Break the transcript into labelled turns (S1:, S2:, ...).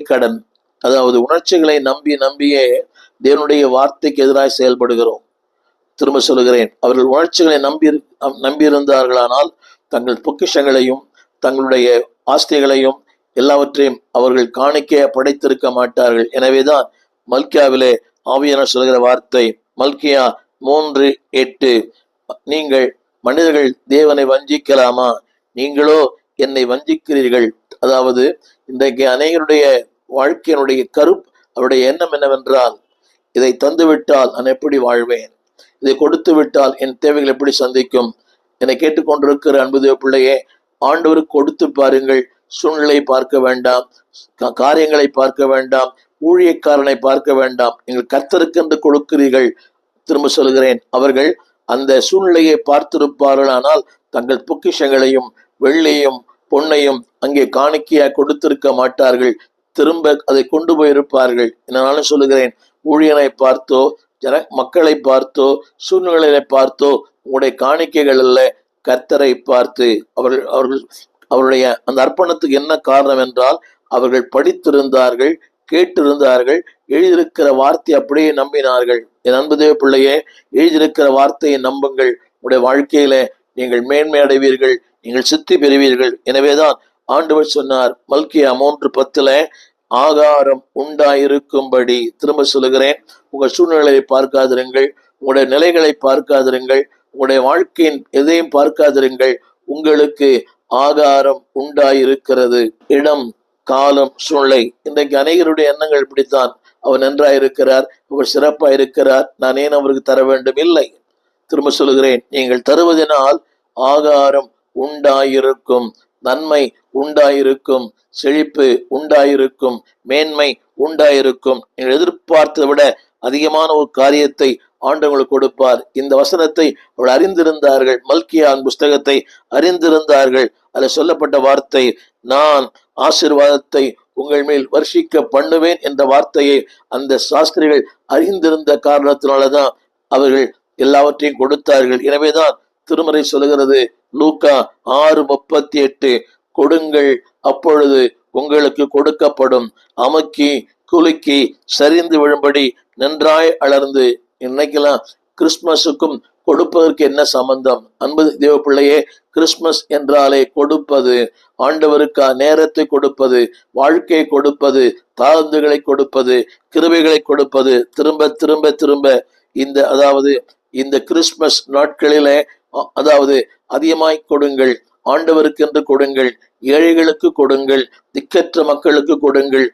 S1: கடன். அதாவது உணர்ச்சிகளை நம்பி நம்பியே தேவனுடைய வார்த்தைக்கு எதிராக செயல்படுகிறோம். திரும்ப சொல்லுகிறேன் அவர்கள் உணர்ச்சிகளை நம்பி நம்பியிருந்தார்களானால் தங்கள் பொக்கிஷங்களையும் தங்களுடைய ஆஸ்திகளையும் எல்லாவற்றையும் அவர்கள் காணிக்கைய படைத்திருக்க மாட்டார்கள். எனவேதான் மல்கியாவிலே ஆவியான சொல்கிற வார்த்தை மல்கியா மூன்று எட்டு நீங்கள் மனிதர்கள் தேவனை வஞ்சிக்கலாமா? நீங்களோ என்னை வஞ்சிக்கிறீர்கள். அதாவது இன்றைக்கு அநேகருடைய வாழ்க்கையினுடைய கருப் அவருடைய எண்ணம் என்னவென்றால் இதை தந்துவிட்டால் நான் எப்படி வாழ்வேன்? இதை கொடுத்து விட்டால் என் தேவைகள் எப்படி சந்திக்கும்? என்னை கேட்டுக்கொண்டிருக்கிற அன்புதேவ பிள்ளையே ஆண்டவருக்கு கொடுத்து பாருங்கள் சூழ்நிலை பார்க்க வேண்டாம் காரியங்களை பார்க்க வேண்டாம் ஊழியக்காரனை பார்க்க வேண்டாம். நீங்கள் கத்தருக்கென்று கொடுக்கிறீர்கள். திரும்ப சொல்கிறேன் அவர்கள் அந்த சூழ்நிலையை பார்த்திருப்பார்களானால் தங்கள் பொக்கிஷங்களையும் வெள்ளையும் பொன்னையும் அங்கே காணிக்கையா கொடுத்திருக்க மாட்டார்கள். திரும்ப அதை கொண்டு போயிருப்பார்கள். என்னாலும் சொல்லுகிறேன் ஊழியனை பார்த்தோ ஜன மக்களை பார்த்தோ சூழ்நிலைகளை பார்த்தோ உங்களுடைய காணிக்கைகள் அல்ல கர்த்தரை பார்த்து அவர்கள் அவர்கள் அவருடைய அந்த அர்ப்பணத்துக்கு என்ன காரணம் என்றால் அவர்கள் படித்திருந்தார்கள் கேட்டிருந்தார்கள் எழுதியிருக்கிற வார்த்தை அப்படியே நம்பினார்கள். என் அன்பு தேவ பிள்ளையே எழுதியிருக்கிற வார்த்தையை நம்புங்கள். உங்களுடைய வாழ்க்கையில நீங்கள் மேன்மை அடைவீர்கள் நீங்கள் சித்தி பெறுவீர்கள். எனவேதான் ஆண்டவர் சொன்னார் மல்கியா மூன்று பத்துல ஆகாரம் உண்டாயிருக்கும்படி திரும்ப சொல்லுகிறேன். உங்கள் சூழ்நிலையை பார்க்காதிருங்கள் உங்களுடைய நிலைகளை பார்க்காதிருங்கள் உங்களுடைய வாழ்க்கையின் எதையும் பார்க்காதிருங்கள். உங்களுக்கு ஆகாரம் உண்டாயிருக்கிறது. இடம் காலம் சூழ்நிலை. இன்றைக்கு அநேகருடைய எண்ணங்கள் இப்படித்தான். அவர் நன்றாயிருக்கிறார் அவர் சிறப்பாயிருக்கிறார். நான் ஏன் அவருக்கு தர வேண்டும்? இல்லை. திரும்ப சொல்லுகிறேன். நீங்கள் தருவதனால் ஆகாரம் உண்டாயிருக்கும் நன்மை உண்டாயிருக்கும் செழிப்பு உண்டாயிருக்கும் மேன்மை உண்டாயிருக்கும். நீங்கள் எதிர்பார்த்ததை விட அதிகமான ஒரு காரியத்தை ஆண்டவங்களுக்கு கொடுப்பார். இந்த வசனத்தை அவள் அறிந்திருந்தார்கள். மல்கியான் புஸ்தகத்தை அறிந்திருந்தார்கள். அதில் சொல்லப்பட்ட வார்த்தை நான் ஆசீர்வாதத்தை உங்கள் மேல் வர்ஷிக்க பண்ணுவேன் என்ற வார்த்தையை அந்த சாஸ்திரிகள் அறிந்திருந்த காரணத்தினாலதான் அவர்கள் எல்லாவற்றையும் கொடுத்தார்கள். எனவேதான் திருமறை சொல்லுகிறது. லூக்கா ஆறு முப்பத்தி எட்டு கொடுங்கள் அப்பொழுது உங்களுக்கு கொடுக்கப்படும். அமுக்கி குலுக்கி சரிந்து விழும்படி நன்றாய் அலர்ந்து. இன்னைக்கெல்லாம் கிறிஸ்மஸுக்கும் கொடுப்பதற்கு என்ன சம்பந்தம்? அன்பு தேவ பிள்ளையே கிறிஸ்மஸ் என்றாலே கொடுப்பது. ஆண்டவருக்கா நேரத்தை கொடுப்பது வாழ்க்கையை கொடுப்பது தாழ்ந்துகளை கொடுப்பது கிருபைகளை கொடுப்பது. திரும்ப திரும்ப திரும்ப இந்த அதாவது இந்த கிறிஸ்மஸ் நாட்களிலே அதாவது அதிகமாய் கொடுங்கள் ஆண்டவருக்கென்று கொடுங்கள் ஏழைகளுக்கு கொடுங்கள் திக்கற்ற மக்களுக்கு கொடுங்கள்.